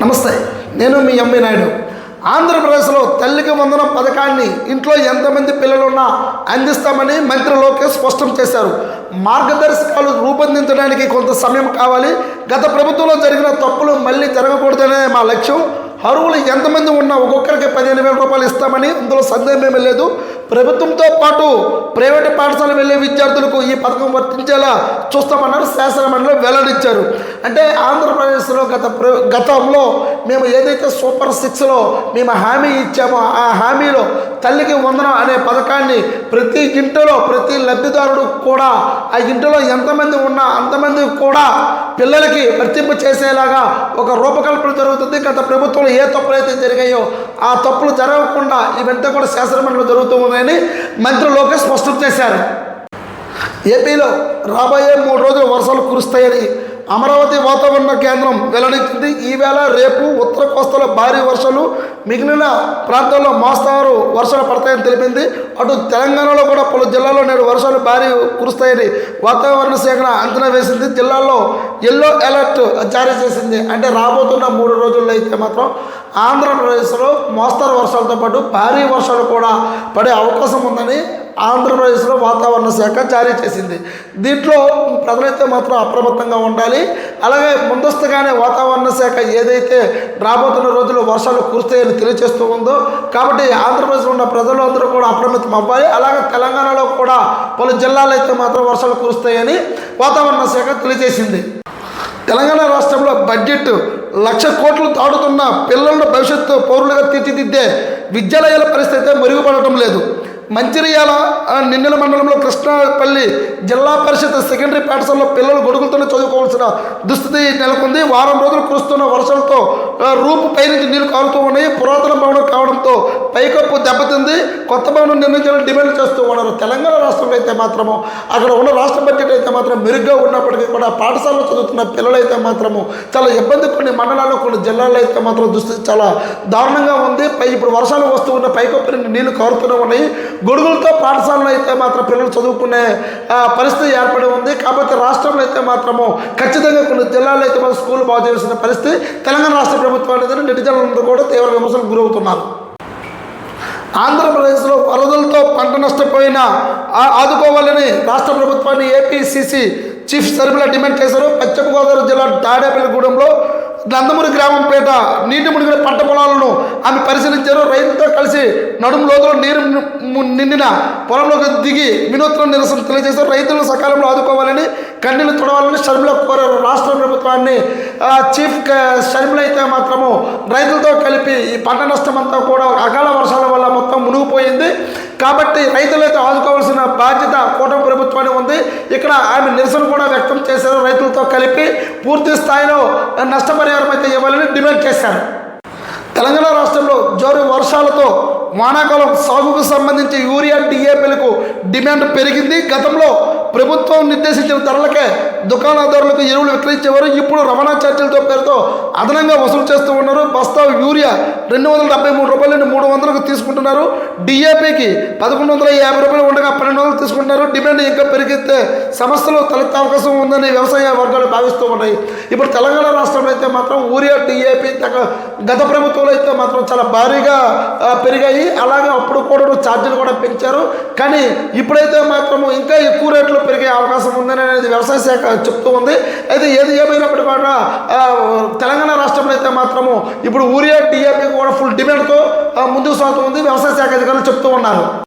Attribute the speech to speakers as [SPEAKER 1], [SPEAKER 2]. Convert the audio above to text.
[SPEAKER 1] నమస్తే నేను మీ ఎంవి నాయుడు. ఆంధ్రప్రదేశ్లో తల్లికి వందనం పథకాన్ని ఇంట్లో ఎంతమంది పిల్లలున్నా అందిస్తామని మంత్రి లోకేష్ స్పష్టం చేశారు. మార్గదర్శకాలు రూపొందించడానికి కొంత సమయం కావాలి. గత ప్రభుత్వంలో జరిగిన తప్పులు మళ్ళీ జరగకూడదనే మా లక్ష్యం. అరువులు ఎంతమంది ఉన్నా ఒక్కొక్కరికి పదిహేను వేల రూపాయలు ఇస్తామని అందులో సందేహం ఏమీ లేదు. ప్రభుత్వంతో పాటు ప్రైవేటు పాఠశాల వెళ్ళే విద్యార్థులకు ఈ పథకం వర్తించేలా చూస్తామన్నారు శాసనమండలి వెల్లడించారు. అంటే ఆంధ్రప్రదేశ్లో గత ప్ర- గతంలో మేము ఏదైతే సూపర్ సిక్స్లో మేము హామీ ఇచ్చామో ఆ హామీలో తల్లికి వందనం అనే పథకాన్ని ప్రతి ఇంటిలో ప్రతి లబ్ధిదారుడు కూడా ఆ ఇంటిలో ఎంతమంది ఉన్నా అంతమంది కూడా పిల్లలకి వర్తింపు చేసేలాగా ఒక రూపకల్పన జరుగుతుంది. గత ప్రభుత్వంలో ఏ తప్పులు అయితే జరిగాయో ఆ తప్పులు జరగకుండా ఇవంతా కూడా శాసనమండలి జరుగుతూ ఉన్నాయని మంత్రి లోకేష్ స్పష్టం చేశారు. ఏపీలో రాబోయే మూడు రోజులు వర్షాలు కురుస్తాయని అమరావతి వాతావరణ కేంద్రం వెల్లడించింది. ఈవేళ రేపు ఉత్తర కోస్తాలో భారీ వర్షాలు మిగిలిన ప్రాంతాల్లో మోస్తారు వర్షాలు పడతాయని తెలిపింది. అటు తెలంగాణలో కూడా పలు జిల్లాల్లో నేడు వర్షాలు భారీ కురుస్తాయని వాతావరణ శాఖ అంచనా వేసింది. జిల్లాల్లో ఎల్లో అలర్ట్ జారీ చేసింది. అంటే రాబోతున్న మూడు రోజుల్లో అయితే మాత్రం ఆంధ్రప్రదేశ్లో మోస్తరు వర్షాలతో పాటు భారీ వర్షాలు కూడా పడే అవకాశం ఉందని ఆంధ్రప్రదేశ్లో వాతావరణ శాఖ జారీ చేసింది. దీంట్లో ప్రజలైతే మాత్రం అప్రమత్తంగా ఉండాలి. అలాగే ముందస్తుగానే వాతావరణ శాఖ ఏదైతే రాబోతున్న రోజుల్లో వర్షాలు కురుస్తాయని తెలియజేస్తూ ఉందో కాబట్టి ఆంధ్రప్రదేశ్లో ఉన్న ప్రజలు అందరూ కూడా అప్రమత్తం అవ్వాలి. అలాగే తెలంగాణలో కూడా పలు జిల్లాలు అయితే మాత్రం వర్షాలు కురుస్తాయని వాతావరణ శాఖ తెలియజేసింది. తెలంగాణ రాష్ట్రంలో బడ్జెట్ లక్ష కోట్లు దాటుతున్న పిల్లల భవిష్యత్తు పౌరులుగా తీర్చిదిద్దే విద్యాలయాల పరిస్థితి అయితే మెరుగుపడటం లేదు. మంచిర్యాల నిన్నెల మండలంలో కృష్ణాపల్లి జిల్లా పరిషత్ సెకండరీ పాఠశాలలో పిల్లలు గొడుగులతోనే చదువుకోవాల్సిన దుస్థితి నెలకొంది. వారం రోజులు కురుస్తున్న వర్షాలతో రూపు పైనుంచి నీళ్ళు కారుతూ ఉన్నాయి. పురాతన భవనం పైకప్పు దెబ్బతింది కొత్త భవనం నిర్మించాలని డిమాండ్ చేస్తూ ఉన్నారు. తెలంగాణ రాష్ట్రంలో అయితే మాత్రము అక్కడ ఉన్న రాష్ట్ర బడ్జెట్ అయితే మాత్రం మెరుగ్గా ఉన్నప్పటికీ కూడా పాఠశాలలో చదువుతున్న పిల్లలైతే మాత్రము చాలా ఇబ్బంది కొన్ని మండలాల్లో కొన్ని జిల్లాల్లో అయితే మాత్రం దుస్థితి చాలా దారుణంగా ఉంది. పై ఇప్పుడు వర్షాలు వస్తూ ఉన్న పైకప్పు నుండి నీళ్ళు కారుతూనే ఉన్నాయి. గొడుగులతో పాఠశాలలో అయితే మాత్రం పిల్లలు చదువుకునే పరిస్థితి ఏర్పడి ఉంది. కాబట్టి రాష్ట్రంలో అయితే మాత్రము ఖచ్చితంగా కొన్ని జిల్లాల్లో అయితే మాత్రం స్కూల్ బాగు చేయాల్సిన పరిస్థితి తెలంగాణ రాష్ట్ర ప్రభుత్వం అనేది నెటిజన్లందరూ కూడా తీవ్ర విమర్శలకు గురవుతున్నారు. ఆంధ్రప్రదేశ్లో వరదలతో పంట నష్టపోయిన ఆదుకోవాలని రాష్ట్ర ప్రభుత్వాన్ని ఏపీసీసీ చీఫ్ సర్బుల డిమాండ్ చేశారు. పశ్చిమ గోదావరి జిల్లా తాడేపల్లిగూడెంలో నందమూరి గ్రామం పేట నీటి మునిగిన పంట పొలాలను ఆమె పరిశీలించారు. రైతుతో కలిసి నడుము లోతులో నీరు నిండిన పొలంలోకి దిగి వినూత్న నిరసన తెలియజేశారు. రైతులను సకాలంలో ఆదుకోవాలని కన్నీళ్ళు తుడవాలని షర్మిల కోరారు. రాష్ట్ర ప్రభుత్వాన్ని చీఫ్ షర్మిల అయితే మాత్రము రైతులతో కలిపి ఈ పంట నష్టం అంతా కూడా అకాల వర్షాల వల్ల మొత్తం మునిగిపోయింది. కాబట్టి రైతులైతే ఆదుకోవాల్సిన బాధ్యత కూటమి ప్రభుత్వానికి ఉంది. ఇక్కడ ఆమె నిరసన కూడా వ్యక్తం చేశారు. రైతులతో కలిపి పూర్తి స్థాయిలో నష్టపరిహారం అయితే ఇవ్వాలని డిమాండ్ చేశారు. తెలంగాణ రాష్ట్రంలో జోరు వర్షాలతో వానాకాలం సాగుకు సంబంధించి యూరియా డిఏపీలకు డిమాండ్ పెరిగింది. గతంలో ప్రభుత్వం నిర్దేశించిన ధరలకే దుకాణదారులకు ఎరువులు విక్రయించేవారు ఇప్పుడు రవాణా ఛార్జీలతో పేరుతో అదనంగా వసూలు చేస్తూ ఉన్నారు. బస్తా యూరియా రెండు వందల డెబ్బై మూడు రూపాయల నుండి మూడు వందలకు తీసుకుంటున్నారు. డిఏపికి పదకొండు వందల యాభై రూపాయలు ఉండగా పన్నెండు వందలు తీసుకుంటున్నారు. డిమాండ్ ఇంకా పెరిగితే సమస్యలు తలెత్తే అవకాశం ఉందని వ్యవసాయ వర్గాలు భావిస్తూ ఉన్నాయి. ఇప్పుడు తెలంగాణ రాష్ట్రంలో అయితే మాత్రం యూరియా డిఏపి గత ప్రభుత్వంలో అయితే మాత్రం చాలా భారీగా పెరిగాయి. అలాగే అప్పుడు కూడా ఛార్జీలు కూడా పెంచారు. కానీ ఇప్పుడైతే మాత్రం ఇంకా ఎక్కువ రేట్లు పెరిగే అవకాశం ఉందని అనేది వ్యవసాయ శాఖ చెప్తూ ఉంది. అయితే ఏది ఏమైనప్పటికీ కూడా తెలంగాణ రాష్ట్రంలో అయితే మాత్రము ఇప్పుడు ఊరియా డిఏపి కూడా ఫుల్ డిమాండ్తో ముందుకు సాగుతూ ఉంది. వ్యవసాయ శాఖ అధికారులు చెప్తూ ఉన్నారు.